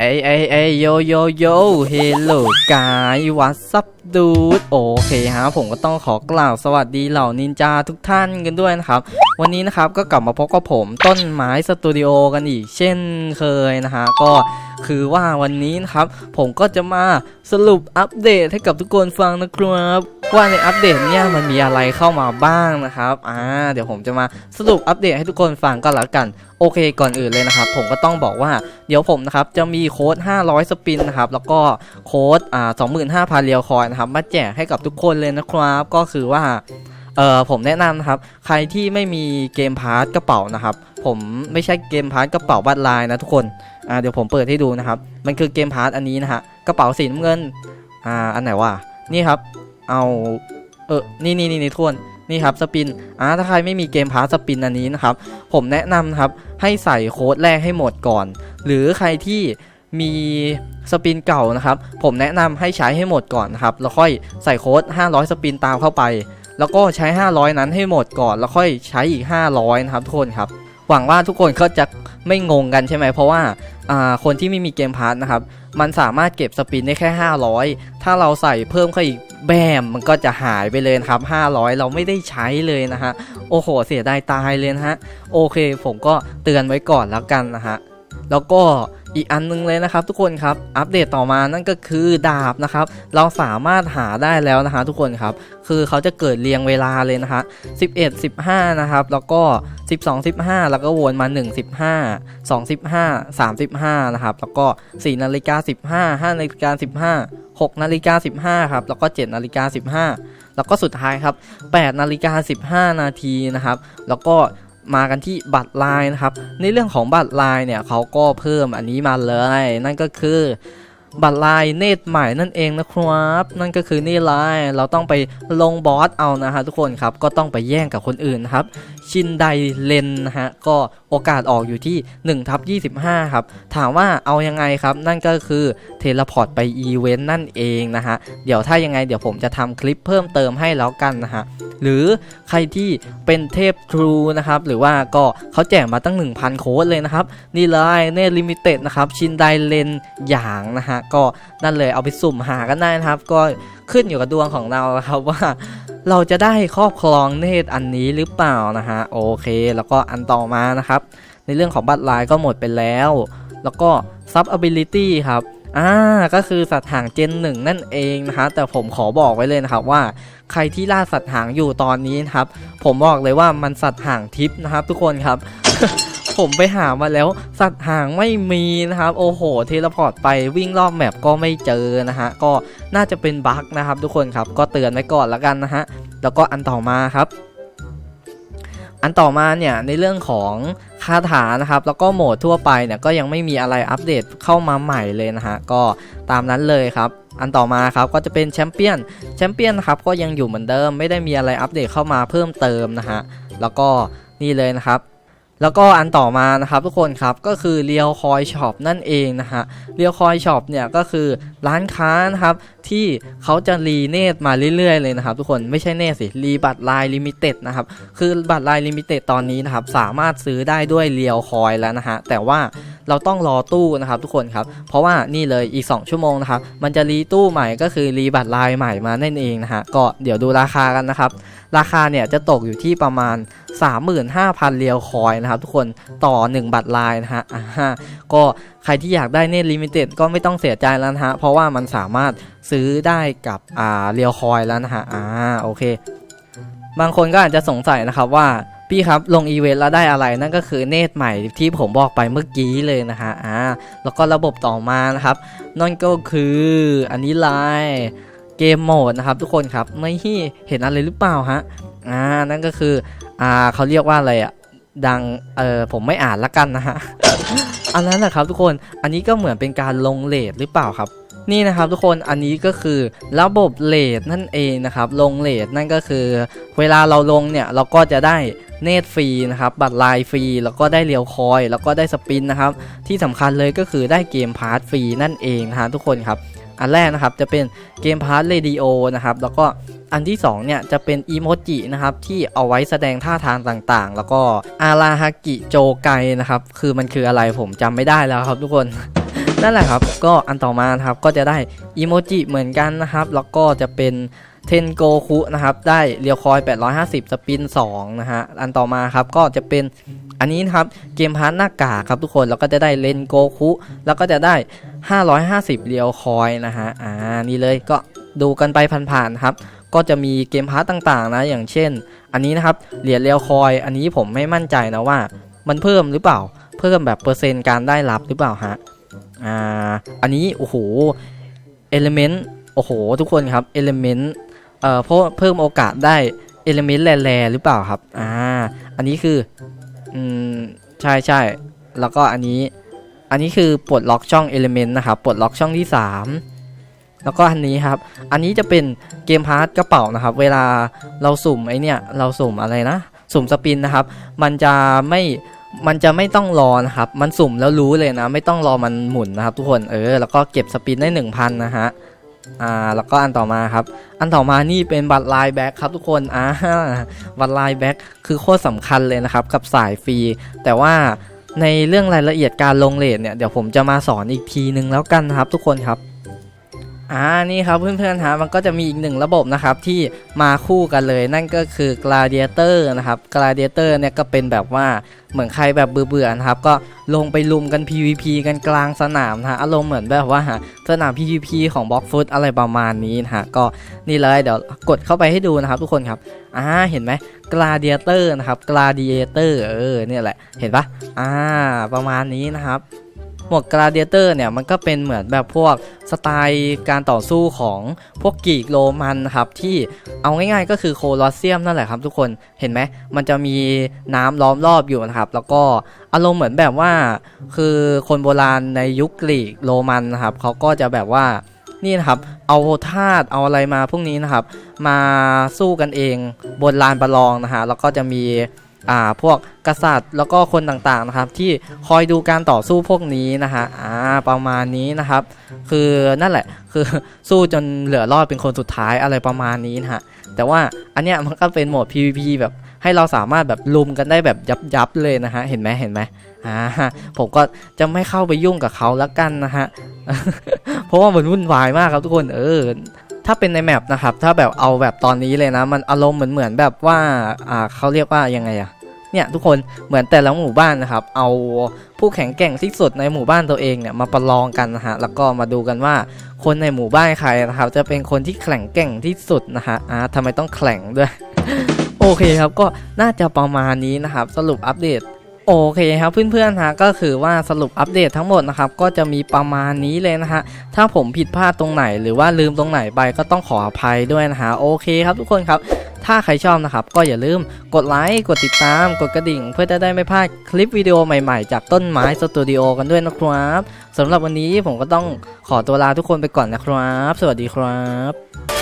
เอ้ยเอ้ยเอ้ยโยโยโยเฮลโลกายวัสซับดูดโอเคฮะผมก็ต้องขอกล่าวสวัสดีเหล่านินจาทุกท่านกันด้วยนะครับ วันนี้นะครับก็กลับมาพบกับผมต้นไม้สตูดิโอกันอีกเช่นเคยนะฮะก็ คือว่าวันนี้นะครับ ผมก็จะมาสรุปอัปเดตให้กับทุกคนฟังนะครับว่าในอัปเดตเนี่ยมันมีอะไรเข้ามาบ้างนะครับอ่าเดี๋ยวผมจะมาสรุปอัปเดตให้ทุกคนฟังก็แล้วกันโอเคก่อนอื่นเลยนะครับ ผมก็ต้องบอกว่าเดี๋ยวผมนะครับจะมีโค้ด 500 สปินนะครับแล้วก็โค้ดอ่า25,000เรียวคอยนะครับมาแจกให้กับทุกคนเลยนะครับก็คือว่าเออผมแนะนำนะครับ ใครที่ไม่มีเกมพาร์ทกระเป๋านะครับ ผมไม่ใช่เกมพาร์ทกระเป๋าบัตรลายนะทุกคนอ่าเดี๋ยวผมเปิดให้ดูนะครับ มันคือเกมพาร์ทอันนี้นะฮะกระเป๋าสีน้ำเงินอ่าอันไหนวะนี่ครับ เอาเออนี่นี่นี่นี่ทุกคนนี่ครับสปินอ่าถ้าใครไม่มีเกมพาร์ทสปินอันนี้นะครับ ผมแนะนำนะครับให้ใส่โค้ดแรกให้หมดก่อน หรือใครที่มีสปินเก่านะครับ ผมแนะนำให้ใช้ให้หมดก่อนนะครับ แล้วค่อยใส่โค้ด 500 สปินตามเข้าไป แล้วก็ใช้ 500 นั้นให้หมดก่อน แล้วค่อยใช้อีก 500 นะครับทุกคนครับ หวังว่าทุกคนก็จะไม่งงกันใช่ไหมเพราะว่าคนที่ไม่มีเกมพาร์ทนะครับ มันสามารถเก็บสปินได้แค่ 500 ถ้าเราใส่เพิ่มเข้าอีกแบมมันก็จะหายไปเลยครับ 500 เราไม่ได้ใช้เลยนะฮะ โอ้โห เสียดายตายเลยนะฮะ โอเค ผมก็เตือนไว้ก่อนแล้วกันนะฮะ แล้วก็อีกอันนึงเลยนะครับ ทุกคนครับอัปเดตต่อมานั่นก็คือดาบนะครับ เราสามารถหาได้แล้วนะฮะทุกคนครับ คือเขาจะเกิดเรียงเวลาเลยนะฮะ11 15 นะครับ แล้วก็ 12 15 แล้วก็วนมา 1 15 2 15 3 15นะครับ แล้วก็ 4 นาฬิกา 15 5 นาฬิกา 15 6 นาฬิกา 15 ครับ แล้วก็ 7 นาฬิกา 15 แล้วก็สุดท้ายครับ 8 นาฬิกา 15 นาทีนะครับ แล้วก็ มากันที่บัตรลายนะครับ ในเรื่องของบัตรลายเนี่ยเขาก็เพิ่มอันนี้มาเลย นั่นก็คือ บัตรลายเนตรใหม่นั่นเองนะครับ นั่นก็คือนี่ลายเราต้องไปลงบอสเอานะฮะทุกคนครับก็ต้องไปแย่งกับคนอื่นนะครับ ชินไดเลนนะฮะก็โอกาสออกอยู่ที่1ทับ25 ครับ ถามว่าเอายังไงครับ นั่นก็คือเทเลพอร์ตไปอีเวนต์นั่นเองนะฮะเดี๋ยวถ้ายังไงเดี๋ยวผมจะทำคลิปเพิ่มเติมให้แล้วกันนะฮะหรือใครที่เป็นเทพทรูนะครับหรือว่าก็เขาแจกมาตั้ง 1,000 โค้ดเลยนะครับนี่เลยเนตลิมิเต็ดนะครับชินไดเลนอย่างนะฮะก็นั่นเลยเอาไปสุ่มหากันได้นะครับ ก็ขึ้นอยู่กับดวงของเราครับว่าเราจะได้ครอบครองเนตรอันนี้หรือเปล่านะฮะโอเค แล้วก็อันต่อมานะครับ ในเรื่องของบัตรลายก็หมดไปแล้ว แล้วก็ซับ ability ครับอ่าก็คือสัตว์หางเจนหนึ่งนั่นเองนะฮะแต่ผมขอบอกไว้เลยนะครับว่าใครที่ล่าสัตว์หางอยู่ตอนนี้นะครับ ผมบอกเลยว่ามันสัตว์หางทิพย์นะครับทุกคนครับ ผมไปหามาแล้ว สัตว์หางไม่มีนะครับ โอ้โห เทเลพอร์ตไปวิ่งรอบแมปก็ไม่เจอนะฮะ ก็น่าจะเป็นบั๊กนะครับ ทุกคนครับ ก็เตือนไว้ก่อนล้วกันนะฮะ แล้วก็อันต่อมาครับ อันต่อมาเนี่ยในเรื่องของคาถานะครับ แล้วก็โหมดทั่วไปเนี่ยก็ยังไม่มีอะไรอัปเดตเข้ามาใหม่เลยนะฮะ ก็ตามนั้นเลยครับอันต่อมาครับก็จะเป็นแชมเปี้ยนแชมเปี้ยนนะครับก็ยังอยู่เหมือนเดิมไม่ได้มีอะไรอัปเดตเข้ามาเพิ่มเติมนะฮะแล้วก็นี่เลยนะครับ แล้วก็อันต่อมานะครับทุกคนครับก็คือเรียวคอยช็อปนั่นเองนะฮะเรียวคอยช็อปเนี่ยก็คือร้านค้านะครับที่เขาจะรีเนตมาเรื่อยๆเลยนะครับทุกคนไม่ใช่เนตสิรีบัตรลายลิมิเต็ดนะครับคือบัตรลายลิมิเต็ดตอนนี้นะครับสามารถซื้อได้ด้วยเรียวคอยแล้วนะฮะแต่ว่าเราต้องรอตู้นะครับทุกคนครับเพราะว่านี่เลยอีก 2 ชั่วโมงนะครับมันจะรีตู้ใหม่ก็คือรีบัตรลายใหม่มานั่นเองนะฮะก็เดี๋ยวดูราคากันนะครับราคาเนี่ยจะตกอยู่ที่ประมาณ 35,000เรียวคอยนะครับทุกคนต่อ 1 บัตรลายนะฮะอ่าฮะก็ใครที่อยากได้เนตลิมิเต็ดก็ไม่ต้องเสียใจแล้วนะฮะ เพราะว่ามันสามารถซื้อได้กับอ่าเรียวคอยแล้วนะฮะอ่าโอเค บางคนก็อาจจะสงสัยนะครับว่าพี่ครับ ลงอีเวนต์แล้วได้อะไรนั่นก็คือเนตใหม่ที่ผมบอกไปเมื่อกี้เลยนะฮะอ่าแล้วก็ระบบต่อมานะครับ นั่นก็คืออันนี้ไลน์เกมโหมดนะครับทุกคนครับไม่เห็นอะไรหรือเปล่าฮะอ่านั่นก็คืออ่าเขาเรียกว่าอะไรอะ ดังเออผมไม่อ่านละกันนะฮะอันนั้นนะครับทุกคนอันนี้ก็เหมือนเป็นการลงเลทหรือเปล่าครับ นี่นะครับทุกคนอันนี้ก็คือระบบเลทนั่นเองนะครับ ลงเลทนั่นก็คือ เวลาเราลงเนี่ยเราก็จะได้เนตฟรีนะครับ บัตรลายฟรี แล้วก็ได้เรียวคอย แล้วก็ได้สปินนะครับ ที่สำคัญเลยก็คือได้เกมพาร์ทฟรีนั่นเองนะฮะทุกคนครับ อันแรกนะครับจะเป็นเกมพาร์ทเรดิโอนะครับแล้วก็อันที่2เนี่ยจะเป็นอีโมจินะครับที่เอาไว้แสดงท่าทางต่างๆ แล้วก็อาราฮากิโจไกนะครับคือมันคืออะไรผมจำไม่ได้แล้วครับทุกคนนั่นแหละครับ ก็อันต่อมานะครับก็จะได้อีโมจิเหมือนกันนะครับ แล้วก็จะเป็นเทนโกคุนะครับ ได้เรียวคอย 850 สปิน 2 นะฮะ อันต่อมาครับก็จะเป็นอันนี้นะครับ เกมพาร์ทหน้ากากครับทุกคน แล้วก็จะได้เลนโกคุ แล้วก็จะได้550เรียวคอยนะฮะอ่านี่เลยก็ดูกันไปผ่านๆครับ ก็จะมีเกมพาร์ทต่างๆนะอย่างเช่น อันนี้นะครับเหรียญเรียวคอย อันนี้ผมไม่มั่นใจนะว่า มันเพิ่มหรือเปล่า เพิ่มแบบเปอร์เซ็นต์การได้รับหรือเปล่าฮะอ่าอันนี้โอ้โหเอลิเมนต์โอ้โห ทุกคนครับเอลิเมนต์เอ่อเพราะเพิ่มโอกาสได้เอลิเมนต์แร่ๆหรือเปล่าครับอ่าอันนี้คืออืมใช่ใช่แล้วก็อันนี้ อันนี้คือปลดล็อกช่องเอลิเมนต์นะครับปลดล็อกช่องที่ 3 แล้วก็อันนี้ครับ อันนี้จะเป็นเกมพาร์ทกระเป๋านะครับ เวลาเราสุ่มไอเนี่ยเราสุ่มอะไรนะ สุ่มสปินนะครับ มันจะไม่มันจะไม่ต้องรอนะครับ มันสุ่มแล้วรู้เลยนะ ไม่ต้องรอมันหมุนนะครับ ทุกคนเออแล้วก็เก็บสปินได้ 1,000 นะฮะอ่าแล้วก็อันต่อมาครับ อันต่อมานี่เป็นบัตรไลน์แบ็คครับทุกคนอ่าบัตรไลน์แบ็คคือโคตรสำคัญเลยนะครับ กับสายฟรี แต่ว่า ในเรื่องรายละเอียดการลงเลทเนี่ยเดี๋ยวผมจะมาสอนอีกทีนึงแล้วกันครับ ทุกคนครับอ่านี่ครับเพื่อนๆฮะมันก็จะมีอีกหนึ่งระบบนะครับที่มาคู่กันเลยนั่นก็คือ Gladiator นะครับ Gladiator เนี่ยก็เป็นแบบว่าเหมือนใครแบบเบื่อๆนะครับก็ลงไปลุมกัน PVP กันกลางสนามนะฮะอารมณ์เหมือนแบบว่าสนาม PVP ของ b l o c k f o o t อะไรประมาณนี้นะฮะก็นี่เลยเดี๋ยวกดเข้าไปให้ดูนะครับทุกคนครับอ่าเห็นไหม Gladiator นะครับ Gladiator เออเนี่ยแหละเห็นปะอ่าประมาณนี้นะครับหมวก Gladiator เนี่ยมันก็เป็นเหมือนแบบพวกสไตล์การต่อสู้ของพวกกรีกโรมันครับที่เอาง่ายๆก็คือโคลอสเซียมนั่นแหละครับทุกคนเห็นไหมมันจะมีน้ำล้อมรอบอยู่นะครับแล้วก็อารมณ์เหมือนแบบว่าคือคนโบราณในยุคกรีกโรมันนะครับเขาก็จะแบบว่า นี่นะครับ เอาธาตุเอาอะไรมาพวกนี้นะครับ มาสู้กันเองบนลานประลองนะฮะแล้วก็จะมีอ่าพวกกษัตริย์แล้วก็คนต่างๆนะครับ ที่คอยดูการต่อสู้พวกนี้นะฮะอ่าประมาณนี้นะครับ คือนั่นแหละคือสู้จนเหลือรอดเป็นคนสุดท้ายอะไรประมาณนี้นะฮะแต่ว่าอันเนี้ยมันก็เป็นโหมด PVP แบบให้เราสามารถแบบลุมกันได้แบบยับๆเลยนะฮะเห็นไหมเห็นไหม อ่าผมก็จะไม่เข้าไปยุ่งกับเขาแล้วกันนะฮะ เพราะว่ามันวุ่นวายมากครับทุกคน เออ ถ้าเป็นในแมปนะครับ ถ้าแบบเอาแบบตอนนี้เลยนะ มันอารมณ์เหมือนเหมือนแบบว่า อ่าเขาเรียกว่ายังไงอะเนี่ยทุกคนเหมือนแต่ละหมู่บ้านนะครับ เอาผู้แข็งแกร่งที่สุดในหมู่บ้านตัวเองเนี่ยมาประลองกันนะฮะแล้วก็มาดูกันว่าคนในหมู่บ้านใครนะครับ จะเป็นคนที่แข็งแกร่งที่สุดนะฮะอ่าทำไมต้องแข็งด้วย โอเคครับก็น่าจะประมาณนี้นะครับ สรุปอัปเดต โอเคครับเพื่อนๆฮะก็คือว่าสรุปอัปเดตทั้งหมดนะครับก็จะมีประมาณนี้เลยนะฮะถ้าผมผิดพลาดตรงไหนหรือว่าลืมตรงไหนไปก็ต้องขออภัยด้วยนะฮะโอเคครับทุกคนครับถ้าใครชอบนะครับก็อย่าลืมกดไลค์กดติดตาม กดกระดิ่ง เพื่อจะได้ไม่พลาดคลิปวิดีโอใหม่ๆ จากต้นไม้สตูดิโอกันด้วยนะครับสำหรับวันนี้ผมก็ต้องขอตัวลาทุกคนไปก่อนนะครับ สวัสดีครับ